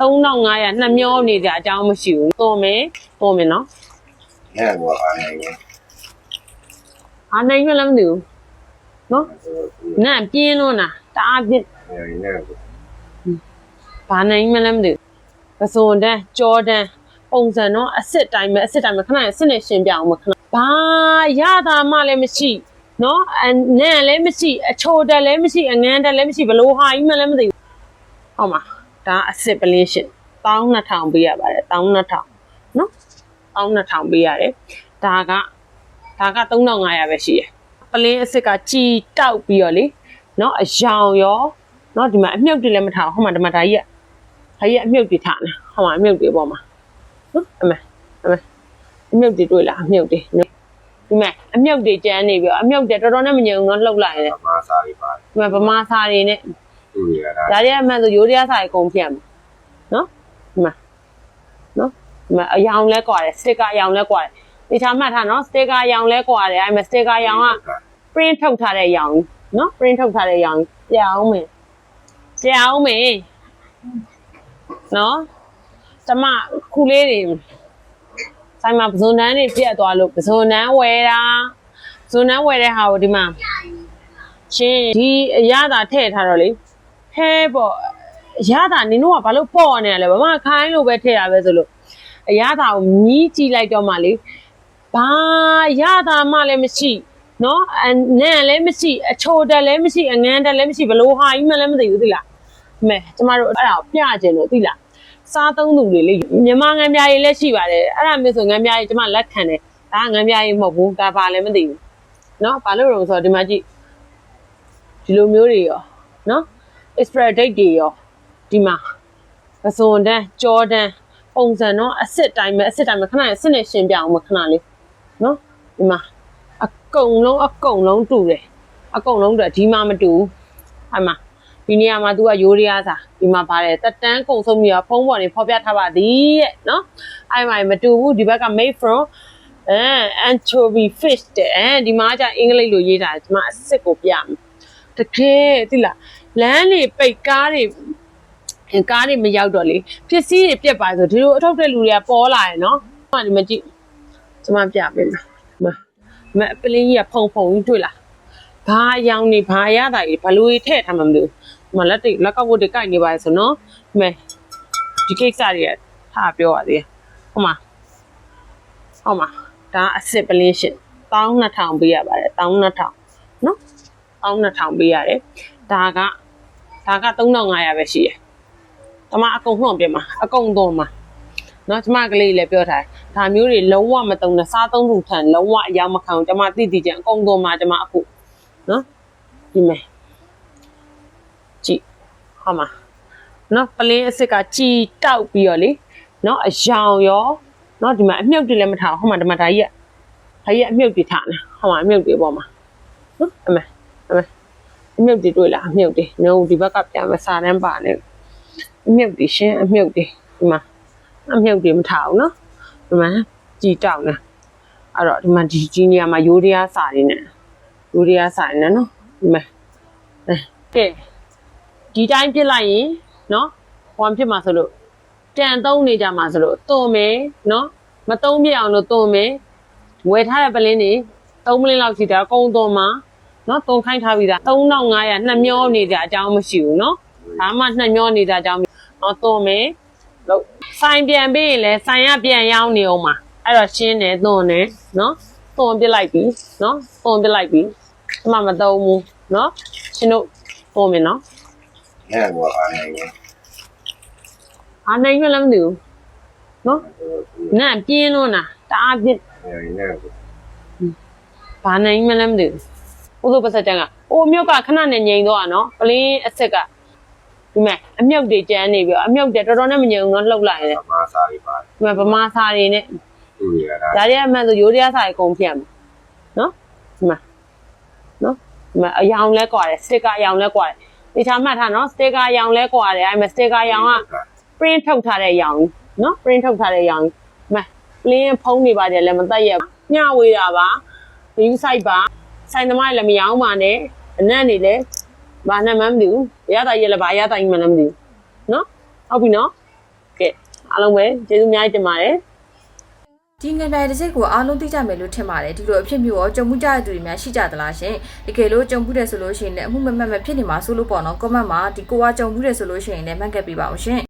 3500နှစ်မျောနေကြအကြောင်းမရှိဘူးသွန်မယ်သွန်မယ်နော်ညံ့တော့အားနေတယ်အားနိုင်မှလည်းမသိဘူးနော်နန့်ပြင်းလို့နာတအားပြင်းညံ့တော့ဘာနိုင်မှလည်းမသိဘူးပစုံတန်းကြောတန်းပုံစံတော့အစ်စ်တိုင်းပဲအစ်စ်တိုင်းပဲခဏအစ်စ်နဲ့ရှင်းပြအောင်မခဏဘာရတာမှလည်းမရှိနော်အနန့်လည်းမရှိအချိုတက်လည်းမရှိအငန်းတက်လည်းမရှိဘလို့ဟာကြီးမှလည်းမသိဘူးဟုတ်မှာ ဒါအစ်စ်ပလင်းရှစ်12000ပေးရပါတယ်12000နော်12000ပေးရတယ်ဒါကဒါက3500ပဲရှိရယ်ပလင်းအစ်စ်ကကြည်တောက်ပြီးတော့လေနော်အယောင်ရောနော်ဒီမှာအမြုပ်တွေလည်းမထားဘူးဟိုမှာဒီမှာဒါကြီးကဒါကြီးကအမြုပ်တွေထားနေဟိုမှာအမြုပ်တွေပေါ်မှာနော်အမေအမေအမြုပ်တွေတွေ့လားအမြုပ်တွေနော်ဒီမှာအမြုပ်တွေကျန်းနေပြီးတော့အမြုပ်တွေတော်တော်နဲ့မငြုံတော့လှုပ်လိုက်တယ်ပမာစားပြီးပါဒီမှာဗမာစာတွေနဲ့သူရတာ ဒါတွေအမှန်ဆိုရိုးတရားစာတွေအကုန်ဖြတ်မယ်နော်ဒီမှာနော်ဒီမှာအယောင်လဲကွာတယ်စတစ်ကာအယောင်လဲကွာတယ်ဒီချာမှတ်ထားနော်စတစ်ကာအယောင်လဲကွာတယ်အဲမှာစတစ်ကာအယောင်က print ထုတ်ထားတဲ့အယောင်နော် print ထုတ်ထားတဲ့အယောင်ပြအောင်မယ်ပြအောင်မယ်နော်ကျမခုလေးတွေဆိုင်မှာပဇွန်တန်းတွေပြတ်သွားလို့ပဇွန်တန်းဝယ်တာပဇွန်တန်းဝယ်တဲ့ဟာကိုဒီမှာရှင်ဒီအရသာထည့်ထားတော့လေ ဟဲပေါ့အရသာနင်တို့ကဘာလို့ပေါ့နေရလဲဘာမှခိုင်းလို့ပဲထည့်တာပဲဆိုလို့အရသာကိုမြည်ကြည့်လိုက်တော့မှလေဘာရသာမှလည်းမရှိနော်အနံ့လည်းမရှိအချိုတက်လည်းမရှိအငန်းတက်လည်းမရှိဘလို့ဟာကြီးမှလည်းမသိဘူးသိလားအမဲကျမတို့အဲ့ဒါကိုပြကျင်လို့သိလားစားသုံးသူတွေလေမြန်မာငံပြားကြီးလည်းရှိပါတယ်အဲ့ဒါမျိုးဆိုငံပြားကြီးကျမလက်ခံတယ်ဒါကငံပြားကြီးမဟုတ်ဘူးဒါပါလည်းမသိဘူးနော်ဘာလို့လဲဆိုတော့ဒီမှာကြည့်ဒီလိုမျိုးတွေရောနော် expiry date တွေရောဒီမှာပစုံတန်းကြောတန်းပုံစံတော့အစ်စ်တိုင်းပဲအစ်စ်တိုင်းပဲခဏအစ်စ်နဲ့ရှင်းပြအောင်မခဏလေးနော်ဒီမှာအကုန်လုံးအကုန်လုံးတူတယ်အကုန်လုံးတူတယ်ဒီမှာမတူဘူးအဲ့မှာဒီနေရာမှာ तू ကရိုးရရားစာဒီမှာပါတယ်တက်တန်းကုံဆုံးပြီးတော့ဖုံးပေါ်နေဖော်ပြထားပါသည်တဲ့နော်အဲ့မှာမတူဘူးဒီဘက်က made from အဲ anchovy fish တဲ့အဲဒီမှာကျအင်္ဂလိပ်လိုရေးတာဒီမှာအစ်စ်ကိုပြမယ်တကယ်သိလား လမ်းတွေပိတ်ကားတွေကားတွေမရောက်တော့လေပစ္စည်းတွေပြက်ပါဆိုဒီလိုအထောက်တဲ့လူတွေကပေါ်လာရယ်နော်ဟိုဒီမှာကြည့်ကျွန်မပြပေးမယ်ဒီမှာဒီမှာပလင်းကြီးကဖုံဖုံကြီးတွေ့လားဘာအရောင်နေဘာရတာကြီးဘလူကြီးထည့်ထားမှမလို့ဒီမှာလက်တွေလက်ကောက်ဝတ်တွေကိုက်နေပါလေဆိုနော်ဒီမဲ့ဒီကိစ္စတွေကထားပြောပါသေးတယ်ဟိုမှာဟိုမှာဒါအစ်စ်ပလင်းရှစ်12000ပေးရပါတယ်12000နော်12000ပေးရတယ်ဒါက ဒါက3500ပဲရှိရယ်တမအကုန်နှုံပြမှာအကုန်သွန်မှာနော်ကျမကလေးလည်းပြောထားတယ်ဒါမျိုးတွေလုံးဝမတုံနဲ့စားသုံးသူထန်လုံးဝအရောက်မခံဘူးကျမသိသိချင်းအကုန်သွန်မှာကျမအခုနော်ဒီမဲ့ကြည့်ဟောမှာနော်ပလင်းအစ်စ်ကကြည်တောက်ပြီးတော့လေနော်အယောင်ရောနော်ဒီမှာအမြုပ်တွေလည်းမထားဘူးဟောမှာဒီမှာဒါကြီးကဒါကြီးကအမြုပ်တွေထားနေဟောမှာအမြုပ်တွေပေါ်မှာနော်အမေအမေ အမြုပ်တွေတွေ့လားအမြုပ်တွေနော်ဒီဘက်ကပြန်မစားတန်းပါနဲ့အမြုပ်တွေရှင်းအမြုပ်တွေဒီမှာအမြုပ်တွေမထားဘူးနော်ဒီမှာကြည်တောက်နေအဲ့တော့ဒီမှာဒီကြီးနေရာမှာရိုးတရားစာတွေနဲ့ရိုးတရားစာတွေနဲ့နော်ဒီမှာအဲကဲဒီတိုင်းပြစ်လိုက်ရင်နော်ဟွမ်ဖြစ်မှာဆိုလို့တန်သုံးနေကြမှာဆိုလို့သွန်မယ်နော်မသုံးပြအောင်လို့သွန်မယ်ဝယ်ထားတဲ့ပလင်းတွေသုံးပလင်းလောက်ရှိတာအကုန်သွန်မှာ နော်သွန်ခိုင်းထားပြီးသား3500နှစ်မျောနေကြအကြောင်းမရှိဘူးနော်ဒါမှနှစ်မျောနေကြအကြောင်းနော်သွန်မယ်လို့ဆိုင်ပြန်ပြီးရင်လဲဆိုင်ရပြန်ရောင်းနေအောင်မှာအဲ့တော့ရှင်းတယ်သွန်တယ်နော်သွန်ပစ်လိုက်ပြီနော်သွန်ပစ်လိုက်ပြီအမှမသုံးဘူးနော်ရှင်တို့သွန်မယ်နော်ညံ့တော့အားနေတယ်အားနိုင်မှလည်းမသိဘူးနော်နန့်ပြင်းလို့နာတအားပြင်းညံ့ဘာနိုင်မှလည်းမသိဘူး ဥစ္စာပတ်စက်တန်းကအိုအမြုပ်ကခဏနဲ့ငြိမ်တော့อ่ะနော်ပလင်းအစ်စ်ကဒီမဲ့အမြုပ်တွေကျန်းနေပြီးတော့အမြုပ်တွေတော်တော်နဲ့မငြိမ်ဘူးနော်လှုပ်လိုက်တယ်ပမာစားပြီးပါဒီမဲ့ဗမာစာတွေနဲ့သူရတာဒါတွေအမှန်ဆိုရိုးတရားစာတွေအကုန်ဖြတ်မယ်နော်ဒီမှာနော်ဒီမှာအယောင်လဲကွာတယ်စတစ်ကာအယောင်လဲကွာတယ်ဒီချာမှတ်ထားနော်စတစ်ကာအယောင်လဲကွာတယ်အဲ့မဲ့စတစ်ကာအယောင်က print ထုတ်ထားတဲ့အရောင်ကြီးနော် print ထုတ်ထားတဲ့အရောင်ကြီးမပလင်းဖုံးနေပါတယ်လည်းမတက်ရဘူးညဝေးတာပါ view site ပါ ဆိုင်သမားလည်းမရောင်းပါနဲ့အနက်နေလည်းဘာနဲ့မှမသိဘူးရတာရလည်းဘာရတာကြီးမှလည်းမသိဘူးနော်ဟုတ်ပြီနော်ကဲအားလုံးပဲကျေးဇူးအများကြီးတင်ပါတယ်ဒီငပြိုင်တစ်စိတ်ကိုအားလုံးသိကြမယ်လို့ထင်ပါတယ်ဒီလိုအဖြစ်မျိုးရောကြုံမှုကြတဲ့သူတွေများရှိကြသလားရှင်တကယ်လို့ကြုံမှုတယ်ဆိုလို့ရှိရင်လည်းအမှုမမှတ်မဖြစ်နေမှာဆိုလို့ပေါ့နော် comment မှာဒီကိုကကြုံမှုတယ်ဆိုလို့ရှိရင်လည်းမှတ်ခဲ့ပေးပါအောင်ရှင်